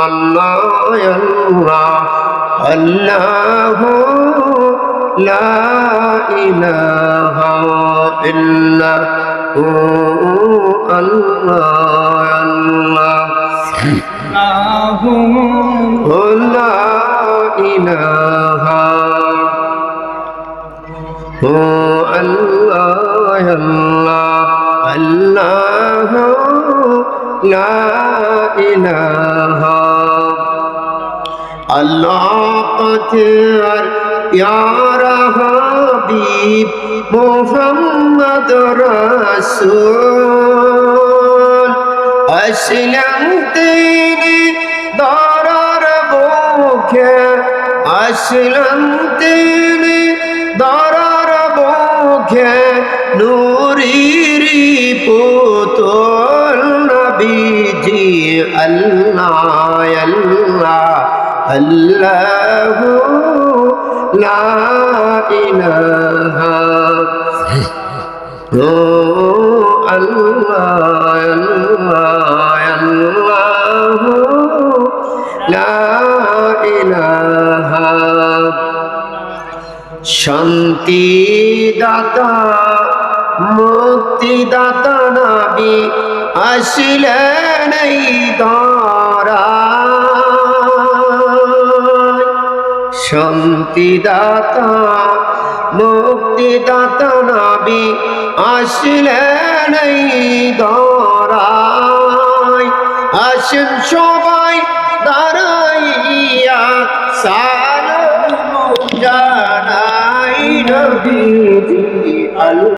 الله الله الله لا إله إلا هو الله. الله لا إله هو الله الله الله. لا إله আল্লাহ পথের প্যারা হাবিব মোহাম্মদ রাসূল আসলাম তিনি দরার বুকে আসলাম তিনি দরার বুকে নুরিরি পুতুল নবীজি আল্লাহ আল্লাহ আল্লাহ লা ইলাহা। ও আল্লাহ আল্লাহ আল্লাহ লা ইলাহা। শান্তি দাতা মুক্তি দাতা নবী আসলেন এই দরা শান্তি দাতা মুক্তি দাতা নবী, আসলেন এই দরায় আসেন সবাই দাঁড়াইয়া, সালাম জানাই নবীজি আল্লাহ